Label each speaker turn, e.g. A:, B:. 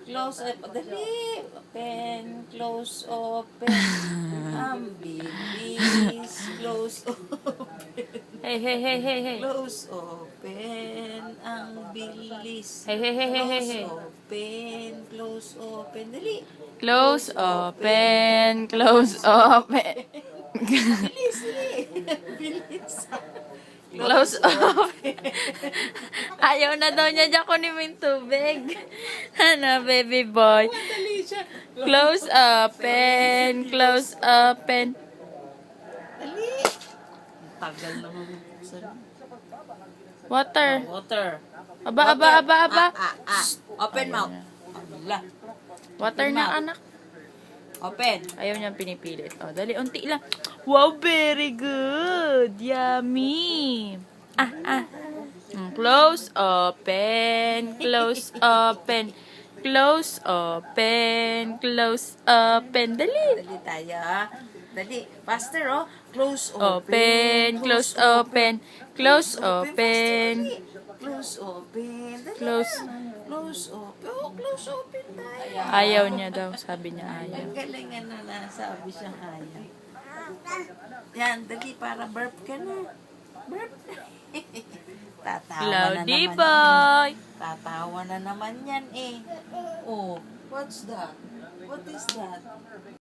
A: Close, eh, dali. Open, close, open. Ang bilis. Close, open.
B: Hey, hey, hey, hey, hey.
A: Close, open. Ang bilis.
B: Hey, hey, hey, hey, hey, hey.
A: Close, open. Close, open. Dali.
B: Close, open, close, open.
A: Bilis. Bilis.
B: Close, open. Ayaw na daw niya dyan kunin tubig. Ano, baby boy. Close, open, close, open.
A: Dali. Tagal naman.
B: Water.
A: Water.
B: Aba, aba, aba, aba.
A: Ah, ah, ah. Open mouth.
B: Water na, anak.
A: Open.
B: Ayaw niya pinipilit. Oh, dali, unti lang. Wow, very good. Yummy. Ah, ah. Mm, Close, open, close, open. Close, open, close, open. Dali.
A: Dali tayo. Dali. Faster, oh. Close,
B: Open, close, open. Close, open.
A: faster, dali. Close, open. Dali
B: Close.
A: na. Close, open. Oh, close, open tayo.
B: Ayaw niya daw, sabi niya ayaw.
A: Ang galingan na nasabi siyang ayaw. Yan, dali para burp ka na. Burp. Tatawa na
B: Cloudy
A: naman.
B: boy.
A: Tatawa na naman yan eh. Oh, what's that? What is that?